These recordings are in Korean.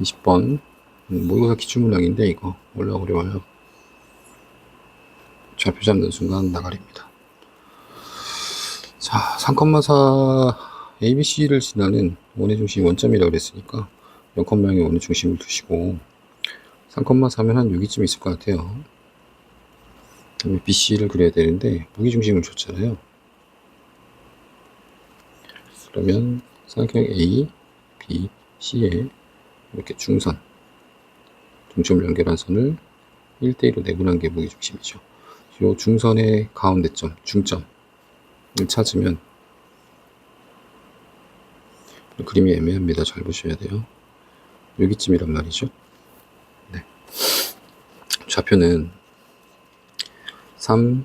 20번 음, 모의고사 기출문항인데 이거 원래 어려워요. 좌표 잡는 순간 나가립니다. 자, 3,4 ABC를 지나는 원의 중심 원점이라고 그랬으니까 0,0의 원의 중심을 두시고 3,4면 한 여기쯤 있을 것 같아요. 그다음에 BC를 그려야 되는데 무기 중심을 줬잖아요. 그러면 삼각형 A, B, C에 이렇게 중선, 중점을 연결한 선을 1대1로 내분한 게 무기 중심이죠. 이 중선의 가운데점, 중점을 찾으면 그림이 애매합니다. 잘 보셔야 돼요. 여기쯤이란 말이죠. 네. 좌표는 3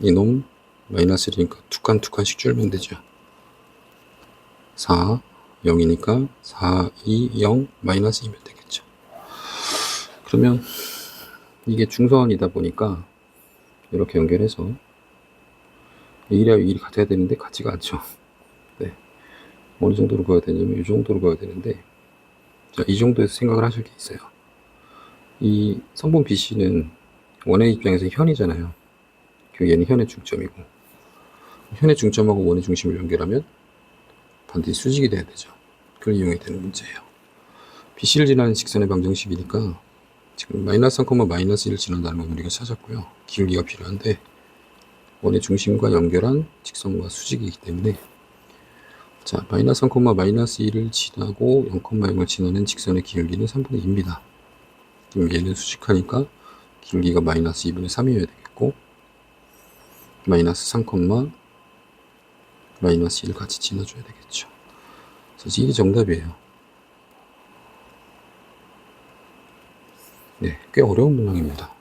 이놈 마이너스 1이니까 두칸두 칸씩 줄면 되죠. 4 0이니까 4 2 0 마이너스 2면 되겠죠. 그러면 이게 중선이다 보니까 이렇게 연결해서 1이와 1이 같아야 되는데 같지가 않죠. 네. 어느 정도로 가야 되냐면 이 정도로 가야 되는데 자, 이 정도에서 생각을 하실 게 있어요. 이 성분 BC는 원의 입장에서 현이잖아요. 그 얘는 현의 중점이고 현의 중점하고 원의 중심을 연결하면 반드시 수직이 돼야 되죠. 그걸 이용해야 되는 문제예요. BC를 지나는 직선의 방정식이니까 지금 마이너스 3, 마이너스 1을 지난다는 건 우리가 찾았고요. 기울기가 필요한데 원의 중심과 연결한 직선과 수직이기 때문에 자 마이너스 3, 마이너스 1을 지나고 0,0을 지나는 직선의 기울기는 3분의 2입니다. 그럼 얘는 수직하니까 기울기가 마이너스 2분의 3이어야 되겠고 마이너스 3, 마이너스 1 같이 지나줘야 되겠죠. 그래서 이게 정답이에요. 네, 꽤 어려운 문항입니다.